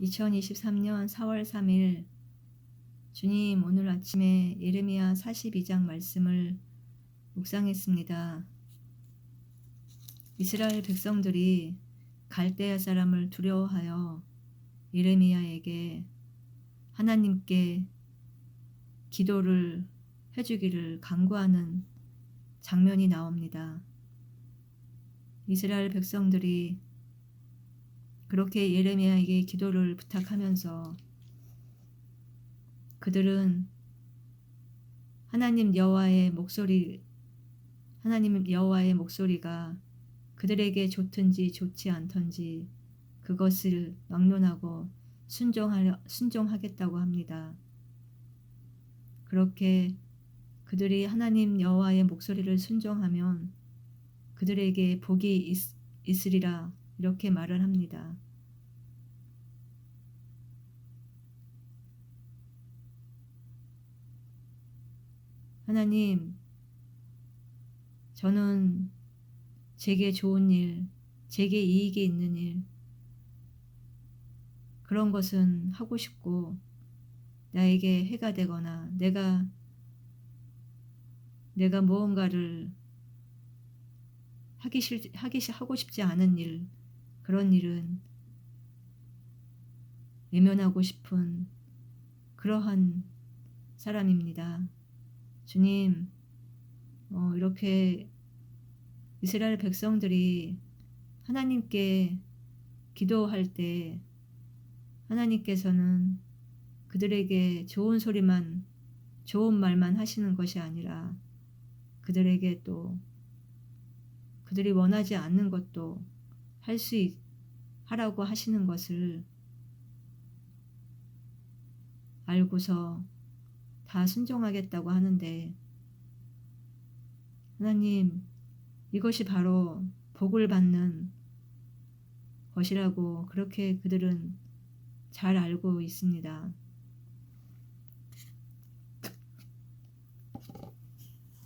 2023년 4월 3일 주님 오늘 아침에 예레미야 42장 말씀을 묵상했습니다. 이스라엘 백성들이 갈대아 사람을 두려워하여 예레미야에게 하나님께 기도를 해주기를 간구하는 장면이 나옵니다. 이스라엘 백성들이 그렇게 예레미야에게 기도를 부탁하면서 그들은 하나님 여호와의 목소리 하나님 여호와의 목소리가 그들에게 좋든지 좋지 않던지 그것을 막론하고 순종하려 순종하겠다고 합니다. 그렇게 그들이 하나님 여호와의 목소리를 순종하면 그들에게 복이 있, 있으리라 이렇게 말을 합니다. 하나님, 저는 제게 좋은 일, 제게 이익이 있는 일, 그런 것은 하고 싶고, 나에게 해가 되거나, 내가, 내가 무언가를 하기 싫, 하기, 하고 싶지 않은 일, 그런 일은 외면하고 싶은 그러한 사람입니다. 주님, 어, 이렇게 이스라엘 백성들이 하나님께 기도할 때 하나님께서는 그들에게 좋은 소리만, 좋은 말만 하시는 것이 아니라 그들에게 또 그들이 원하지 않는 것도 할 수 하라고 하시는 것을 알고서 다 순종하겠다고 하는데 하나님 이것이 바로 복을 받는 것이라고 그렇게 그들은 잘 알고 있습니다.